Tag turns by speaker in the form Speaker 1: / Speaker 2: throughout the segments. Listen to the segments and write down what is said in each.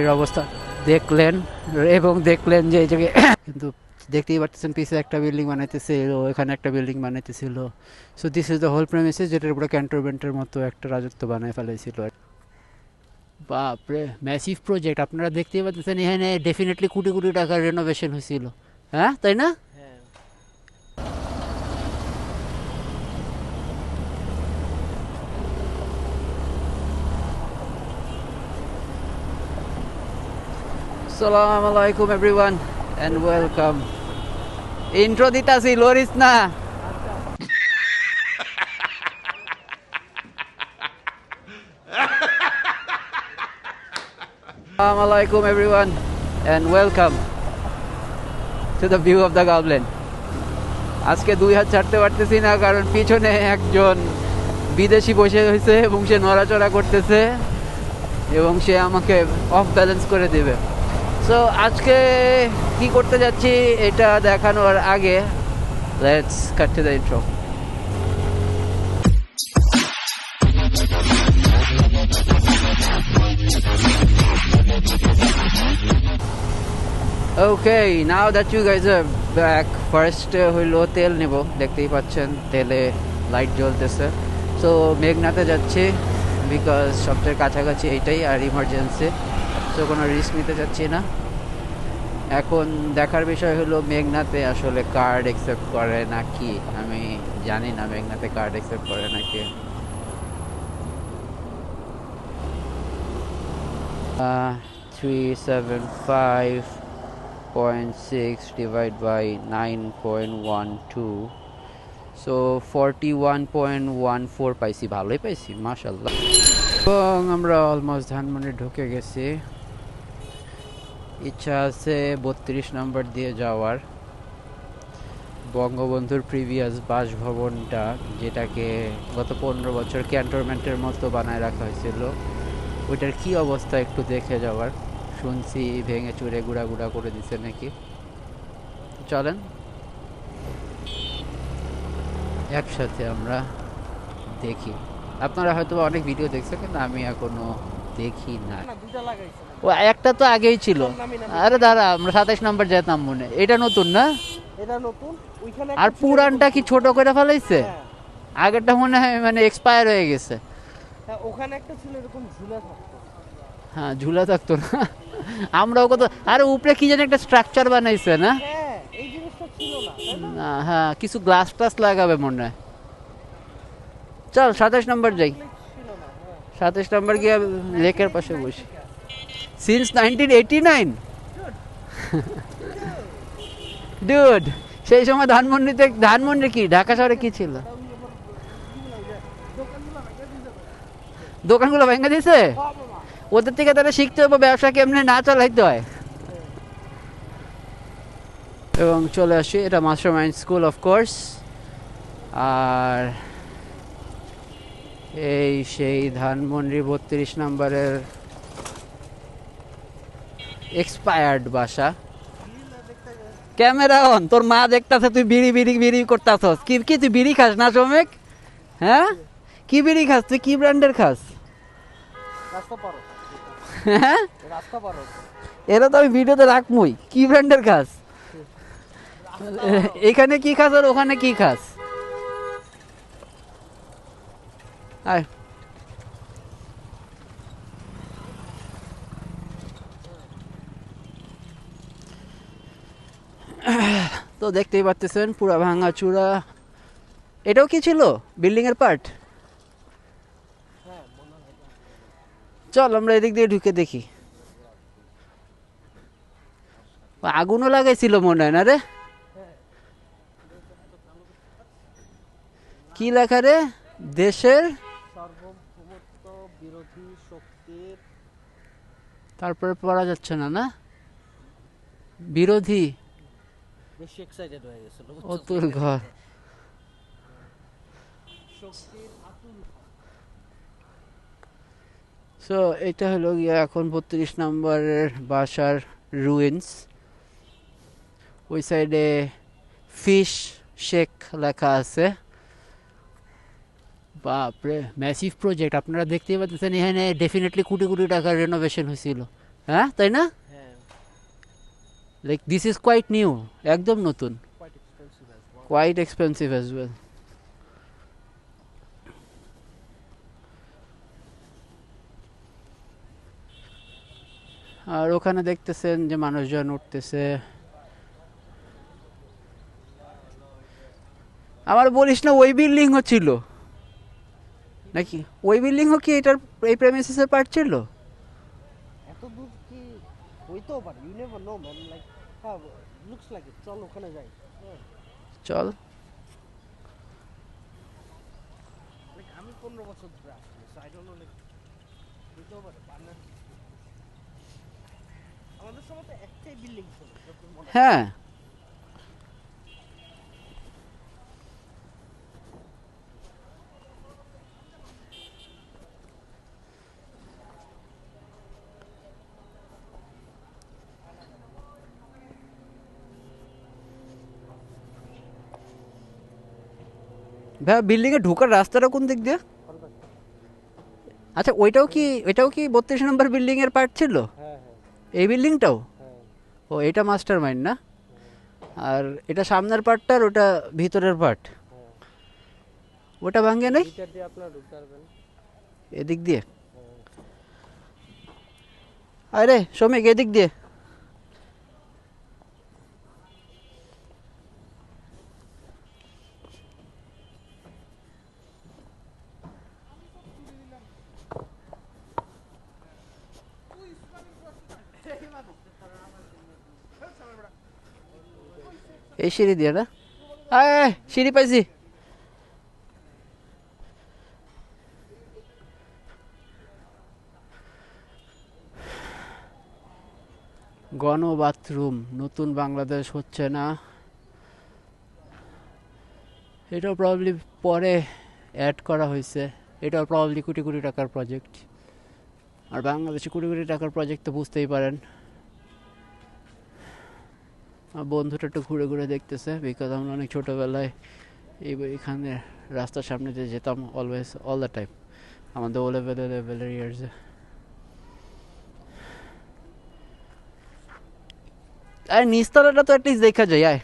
Speaker 1: এর অবস্থা। দেখলেন, এবং দেখলেন যে এই জায়গায় কিন্তু দেখতেই পাচ্ছেন পিছে একটা বিল্ডিং বানাইতেছিল এখানে একটা building বানাইতেছিল। So this is the whole premises যেটার উপরে ক্যান্টনমেন্টের মতো একটা রাজত্ব বানায় ফেলেছিল বাপরে ম্যাসিভ প্রজেক্ট আপনারা দেখতেই পাচ্ছেন এখানে ডেফিনেটলি কোটি কোটি টাকার রেনোভেশন হয়েছিল। হ্যাঁ তাই না? Assalamu alaikum everyone and welcome. Intro দিতাছি লরিস না Assalamu alaikum everyone and welcome to the view of the goblin. আজকে দুই হাত ছাড়তে পারতেছি না কারণ পিছনে একজন বিদেশি বসে হয়েছে এবং সে নড়াচড়া করতেছে এবং সে আমাকে অফ ব্যালেন্স করে দেবে সো আজকে কি করতে যাচ্ছি এটা দেখানোর আগে let's cut to the intro okay now that you guys back first হইল তেল নেব, দেখতেই পাচ্ছেন, তেলে লাইট জ্বলতেছে। সো মেঘনাতে যাচ্ছি বিকজ সবচেয়ে কাছাকাছি এইটাই, আর ইমার্জেন্সি সো কোনো রিস্ক নিতে চাচ্ছি না। এখন দেখার বিষয় হলো মেঘনাতে আসলে কার্ড অ্যাকসেপ্ট করে নাকি আমি জানি না মেঘনাতে কার্ড অ্যাকসেপ্ট করে নাকি three seven five point six divide by nine point one two so forty one point one four পাইছি, ভালোই পাইছি মাশাল্লাহ এবং আমরা অলমোস্ট ধানমন্ডি ঢুকে গেছি। ইচ্ছা আছে বত্রিশ নম্বর দিয়ে যাওয়ার। বঙ্গবন্ধুর প্রিভিয়াস বাসভবনটা, যেটাকে গত পনেরো বছর ক্যান্টনমেন্টের মতো বানায় রাখা হয়েছিল, ওইটার কি অবস্থা একটু দেখে যাওয়ার। শুনছি ভেঙে চুরে গুড়া গুড়া করে দিছে নাকি। চলেন। একসাথে আমরা দেখি। আপনারা হয়তো অনেক ভিডিও দেখছেন, কিন্তু আমি এখনও দেখি না। ও একটা তো আগেই ছিল। আরে দাঁড়া আমরা সাতাইশ নম্বর যেতাম মনে। এটা নতুন না? আর পুরানটা কি ছোট করে ফেলাইছে?
Speaker 2: হ্যাঁ,
Speaker 1: আগেরটা মনে হয় মানে এক্সপায়ার হয়ে গেছে।
Speaker 2: হ্যাঁ, ওখানে একটা ছিল এরকম ঝুলে থাকতো।
Speaker 1: হ্যাঁ ঝুলা থাকতো না। আমরাও কত আরে উপরে কি জানি একটা স্ট্রাকচার বানাইছে না?
Speaker 2: হ্যাঁ
Speaker 1: হ্যাঁ কিছু গ্লাস টাস লাগাবে মনে হয়। চল সাতাশ নম্বর যাই। সাতাশ নম্বর গিয়ে লেকের পাশে বসি। Since nineteen eighty nine dude সেই সময় ধানমন্ডিতে, ধানমন্ডি কি? ঢাকা শহরে কি ছিল? দোকানগুলো ভেঙে দিয়েছে? ওদের থেকে তাহলে শিখতে হবে ব্যবসা কেমনে না চালাইতে হয়। এবং চলে আসি, এটা master mind school of course আর এই সেই ধানমন্ডি বত্রিশ নম্বরের এক্সপায়ার্ড বাসা। ক্যামেরা অন, তোর মা দেখতাছে, তুই বিড়ি বিড়ি বিড়ি করতাছস। কি কি, তুই বিড়ি খাস না চমেক হ্যাঁ? কি বিড়ি খাস? তুই কি ব্র্যান্ডের খাস? হ্যাঁ? এরা তো আমি ভিডিওতে রাখমই। কি ব্র্যান্ডের খাস? এখানে কি খাস আর ওখানে কি খাস? আয় তো দেখতেই পাচ্ছেন পুরা ভাঙা চূড়া। এটাও কি ছিল? বিল্ডিং এর পার্ট? চল, আমরা এদিক দিয়ে ঢুকে দেখি। আগুনও লাগাইছিল মনে হয়, না রে? কি লেখা রে? দেশের তারপরে পড়া যাচ্ছে না না? বিরোধী। তোর ঘর। সো এটা হলো গিয়ে এখন বত্রিশ নম্বরের বাসার রুইন্স ওই সাইডে ফিশ শেক লেখা আছে। বাপরে ম্যাসিভ প্রজেক্ট আপনারা দেখতেই পাচ্ছেন এখানে ডেফিনেটলি কোটি কোটি টাকার রেনোভেশন হয়েছিল। হ্যাঁ তাই না? Like this is quite new একদম নতুন।
Speaker 2: Quite expensive as well
Speaker 1: quite expensive as well আর ওখানে দেখতেছেন যে মানুষজন উঠতেছে। আমার বলিস না ওই বিল্ডিংও ছিল। নাকি? ওই বিল্ডিং বিল্ডিংও কি এটার এই প্রেমিসিসের পার্ট ছিল?
Speaker 2: এত দূর কি হইতেও পারে? You never know man like হ্যাঁ লুকস লাইক ইট চল ওখানে যাই।
Speaker 1: চল।
Speaker 2: লাইক আমি পনেরো বছর ধরে আসছি আই ডোন্ট নো লাইক হইতেও পারে বার্নার আমাদের সময় তো একটাই বিল্ডিং ছিল হয়।
Speaker 1: হ্যাঁ ভাইয়া বিল্ডিং এ ঢোকার রাস্তাটা কোন দিক দিয়ে? আচ্ছা ওইটাও কি ওইটাও কি বত্রিশ নম্বর বিল্ডিং এর পার্ট ছিল?
Speaker 2: হ্যাঁ
Speaker 1: এই বিল্ডিংটাও
Speaker 2: হ্যাঁ।
Speaker 1: ও এটা মাস্টার মাইন্ড না? আর এটা সামনের পার্টটা আর ওটা ভিতরের পার্ট
Speaker 2: হ্যাঁ।
Speaker 1: ওটা ভাঙ্গে নেই? এদিক দিয়ে?
Speaker 2: হ্যাঁ।
Speaker 1: আরে শ্রমিক এদিক দিয়ে। এই সিঁড়ি দিয়ে না? সিঁড়ি পাইছি। গণ বাথরুম নতুন বাংলাদেশ হচ্ছে না। এটাও প্রবলি পরে অ্যাড করা হয়েছে। এটাও প্রবলি কোটি কোটি টাকার প্রজেক্ট আর বাংলাদেশে কোটি কোটি টাকার প্রজেক্ট তো বুঝতেই পারেন। আমার বন্ধুটা একটু ঘুরে ঘুরে দেখতেছে বিকজ আমরা অনেক ছোটোবেলায় এই এখানে রাস্তার সামনে দিয়ে যেতাম অলওয়েজ অল দ্য টাইম আমাদের ও লেভেলের লেভেলের ইয়ার্সে আরে নিচতলাটা তো অ্যাটলিস্ট দেখা যায়, আয়।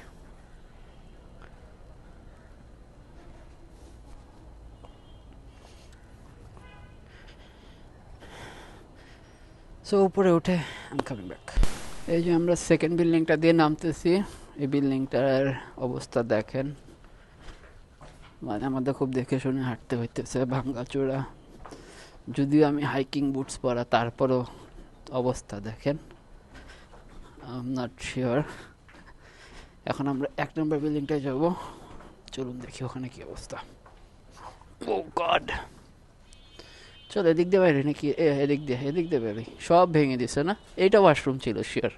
Speaker 1: সো উপরে উঠে আমি কামিং ব্যাক এই যে আমরা সেকেন্ড বিল্ডিংটা দিয়ে নামতেছি, এই বিল্ডিংটার অবস্থা দেখেন। মানে আমাদের খুব দেখে শুনে হাঁটতে হইতেছে ভাঙ্গাচোরা যদিও আমি হাইকিং বুটস পরা, তারপরও অবস্থা দেখেন। আই এম নট শিওর এখন আমরা এক নম্বর বিল্ডিংটায় যাব। চলুন দেখি ওখানে কি অবস্থা। ও গড চল, এদিক দিয়ে বাইরে নাকি? এদিক দিয়ে এদিক দিয়ে বাইরে সব ভেঙে দিছে, না? এইটা ওয়াশরুম ছিল শিওর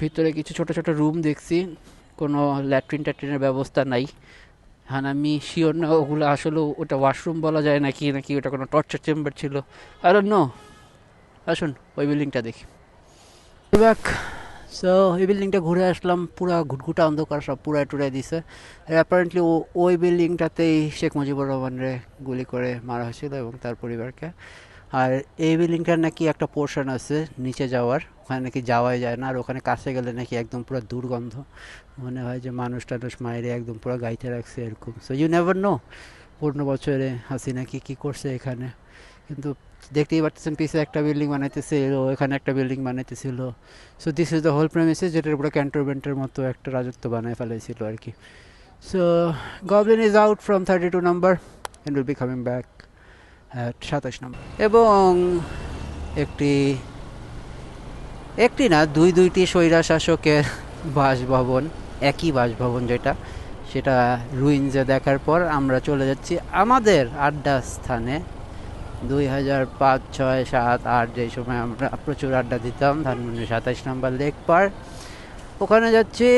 Speaker 1: ভিতরে কিছু ছোট ছোট রুম দেখছি। কোনো ল্যাট্রিন ট্যাট্রিনের ব্যবস্থা নাই। হ্যাঁ আমি শিওর না, ওগুলো আসলে ওটা ওয়াশরুম বলা যায় নাকি নাকি ওটা কোনো টর্চার চেম্বার ছিল? আর নো আসুন, ওই বিল্ডিংটা দেখি। ব্যাক সো এই বিল্ডিংটা ঘুরে আসলাম, পুরা ঘুটঘুটা অন্ধকার, সব পুরা টুরাই দিছে। অ্যাপারেন্টলি ওই বিল্ডিংটাতেই শেখ মুজিবুর রহমানরে গুলি করে মারা হয়েছিল এবং তার পরিবারকে। আর এই বিল্ডিংটার নাকি একটা পোর্শন আছে, নিচে যাওয়ার। ওখানে নাকি যাওয়াই যায় না, আর ওখানে কাছে গেলে নাকি একদম পুরো দুর্গন্ধ। মনে হয় যে মানুষ টানুষ মায়েরে একদম পুরো গাইতে রাখছে এরকম। সো ইউ নেভার নো পনেরো বছরে হাসিনা কি, কী করছে এখানে। কিন্তু দেখতেই পাচ্ছেন পিছে একটা বিল্ডিং বানাইতেছিল এখানে একটা building বানাইতেছিল। So this is the whole premises যেটার পুরো ক্যান্টনমেন্টের মতো একটা রাজত্ব বানায় ফেলেছিল আর কি so Goblin is out from thirty two number and will be coming back সাতাশ নম্বর এবং একটি একটি না, দুই দুইটি স্বৈরা শাসকের বাসভবন, একই বাসভবন যেটা, সেটা রুইনজে দেখার পর আমরা চলে যাচ্ছি আমাদের আড্ডা স্থানে দুই হাজার পাঁচ ছয় সাত আট যেই সময় আমরা প্রচুর আড্ডা দিতাম ধানমন্ডি সাতাইশ নম্বর লেক পার্ক। ওখানে যাচ্ছি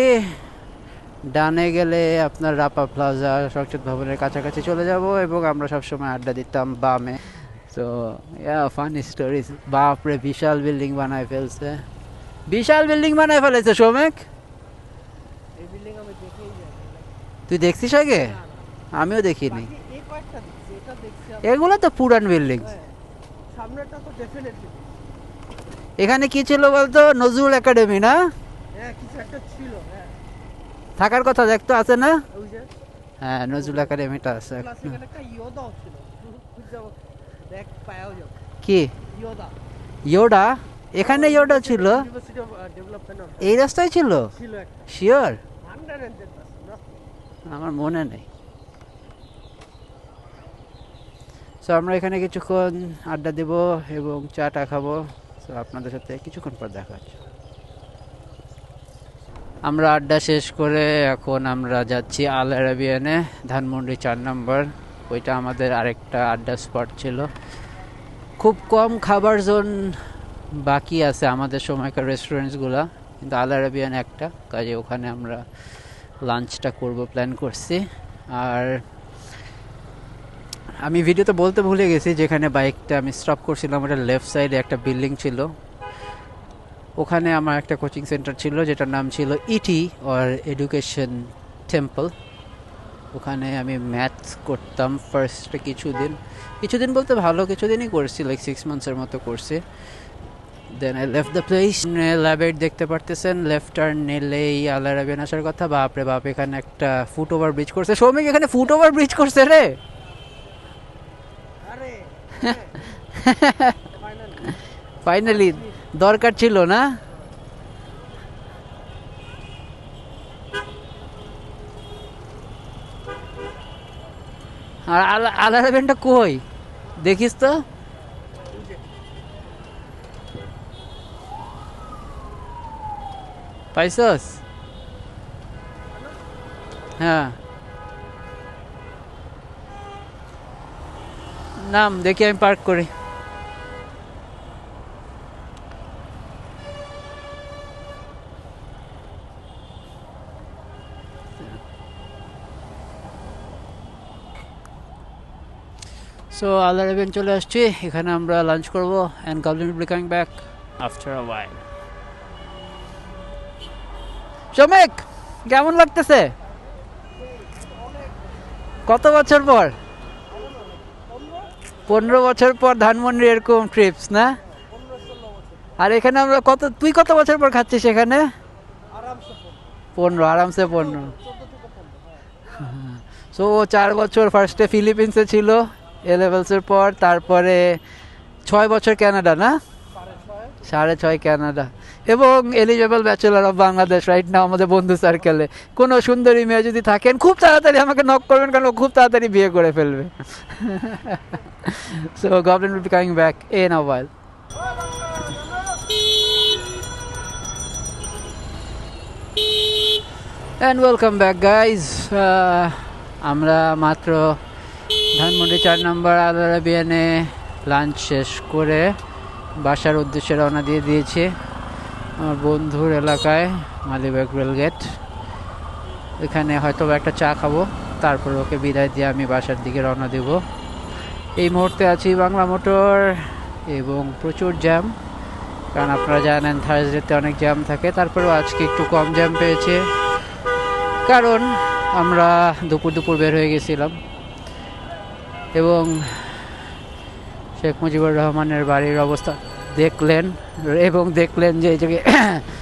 Speaker 1: ডানে গেলে আপনার রাপা প্লাজা সংসদ ভবনের কাছাকাছি চলে যাব এবং আমরা সবসময় আড্ডা দিতাম বামে। তো ইয়া ফানি স্টোরিজ বাপরে বিশাল বিল্ডিং বানায় ফেলছে। বিশাল বিল্ডিং বানায় ফেলেছে সৌমিক তুই দেখছিস আগে? আমিও দেখিনি। এগুলো তো পুরান বিল্ডিং
Speaker 2: হ্যাঁ সামনেটা তো ডেফিনেটলি
Speaker 1: এখানে কি ছিল বলতো? নজরুল একাডেমি না?
Speaker 2: হ্যাঁ হ্যাঁ।
Speaker 1: থাকার কথা দেখতো আছে না? হ্যাঁ নজরুল একাডেমিটা আছে। কি? ইয়োডা এখানে ইয়োডা ছিল?
Speaker 2: ডেভেলপমেন্ট
Speaker 1: এই রাস্তায় ছিল? শিওর আমার মনে নেই। সো আমরা এখানে কিছুক্ষণ আড্ডা দেব এবং চাটা খাব। সো আপনাদের সাথে কিছুক্ষণ পর দেখা হচ্ছে। আমরা আড্ডা শেষ করে এখন আমরা যাচ্ছি আল আরাবিয়ানে, ধানমন্ডি চার নম্বর। ওইটা আমাদের আরেকটা আড্ডা স্পট ছিল। খুব কম খাবার জোন বাকি আছে আমাদের সময়কার রেস্টুরেন্টসগুলো কিন্তু আল আরাবিয়ান একটা। কাজে ওখানে আমরা লাঞ্চটা করব প্ল্যান করছি। আর আমি ভিডিওতে বলতে ভুলে গেছি যেখানে বাইকটা আমি স্টপ করছিলাম, ওটা লেফট সাইডে একটা বিল্ডিং ছিল। ওখানে আমার একটা কোচিং সেন্টার ছিল, যেটার নাম ছিল ইটি অর এডুকেশন টেম্পল ওখানে আমি ম্যাথস করতাম ফার্স্টে কিছুদিন। কিছুদিন বলতে ভালো কিছুদিনই করছি লাইক সিক্স মান্থসের মতো করছি। Then I left the place ল্যাবেট দেখতে পারতেছেন লেফট টার্ন নিলেই আল্লাহ রাবিয়ান আসার কথা। বাপরে বাপ, এখানে একটা ফুট ওভার ব্রিজ করছে। সৌমিক, এখানে ফুট ওভার ব্রিজ করছে রে!
Speaker 2: ফাইনাল
Speaker 1: দরকার ছিল না? আর আল- আল্লাহ রাবিয়ানটা কই? দেখিস তো। পাইছস? হ্যাঁ। নাম দেখি আমি পার্ক করি। সো আল্লাহ রেবেন চলে আসছি এখানে আমরা লাঞ্চ করব and Goblin will be coming back after a while Shamik কেমন লাগতেছে? কত বছর পর? পনেরো বছর পর ধানমন্ডি এরকম ট্রিপস না? আর এখানে আমরা কত, তুই কত বছর পর খাচ্ছিস এখানে? পনেরো, আরামসে পনেরো। সো ও চার বছর ফার্স্টে ফিলিপিন্সে ছিল এ লেভেলসের পর, তারপরে ছয় বছর ক্যানাডা না?
Speaker 2: সাড়ে ছয়।
Speaker 1: কানাডা এবং eligible bachelor of Bangladesh right না আমাদের বন্ধু সার্কেলে কোনো সুন্দরী মেয়ে যদি থাকেন, খুব তাড়াতাড়ি আমাকে নক করবেন কারণ ও খুব তাড়াতাড়ি বিয়ে করে ফেলবে। So government will be coming back in a while and welcome back guys আমরা মাত্র ধানমন্ডি চার নম্বর আল আরাবিয়ানে লাঞ্চ শেষ করে বাসার উদ্দেশ্যে রওনা দিয়ে দিয়েছি। আমার বন্ধুর এলাকায়, মালিবাগ রেলগেট এখানে হয়তো একটা চা খাব, তারপর ওকে বিদায় দিয়ে আমি বাসার দিকে রওনা দেব। এই মুহূর্তে আছি বাংলা মোটর এবং প্রচুর জ্যাম। কারণ আপনারা জানেন থার্সডেতে অনেক জ্যাম থাকে, তারপরেও আজকে একটু কম জ্যাম পেয়েছে। কারণ আমরা দুপুর দুপুর বের হয়ে গেছিলাম। এবং শেখ মুজিবুর রহমানের বাড়ির অবস্থা দেখলেন এবং দেখলেন যে জায়গায়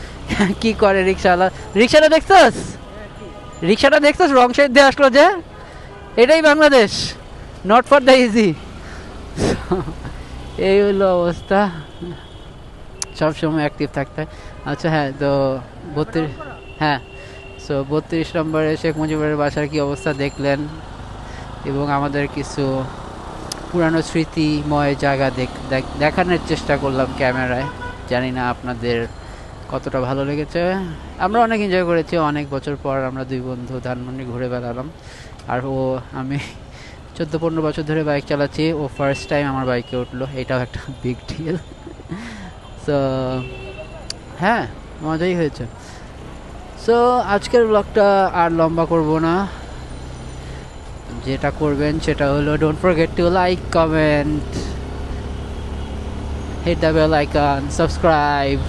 Speaker 1: কি করে রিক্সাওয়ালা, রিক্সাটা দেখছস? রিক্সাটা দেখছস? রং সাইড দিয়ে আসলো যে, এটাই Bangladesh not for the easy এই হলো অবস্থা। সবসময় অ্যাক্টিভ থাকতে আচ্ছা হ্যাঁ তো বত্রিশ হ্যাঁ সো বত্রিশ নম্বরে শেখ মুজিবুরের বাসার কি অবস্থা দেখলেন? এবং আমাদের কিছু পুরানো স্মৃতিময় জায়গা দেখ- দেখ- দেখানোর চেষ্টা করলাম ক্যামেরায়। জানি না আপনাদের কতটা ভালো লেগেছে। আমরা অনেক এনজয় করেছি, অনেক বছর পর আমরা দুই বন্ধু ধানমন্ডি ঘুরে বেড়ালাম। আর ও, আমি চোদ্দ পনেরো বছর ধরে বাইক চালাচ্ছি। ও ফার্স্ট টাইম আমার বাইকে উঠল। এটাও একটা বিগ ডিল সো হ্যাঁ মজাই হয়েছে। সো আজকের ব্লগটা আর লম্বা করব না। যেটা করবেন সেটা হলো don't forget to like comment hit the bell icon subscribe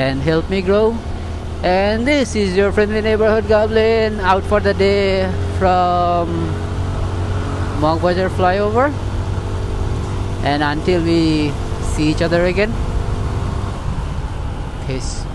Speaker 1: and help me grow and this is your friendly neighborhood goblin out for the day from Mongbajar flyover and until we see each other again Peace.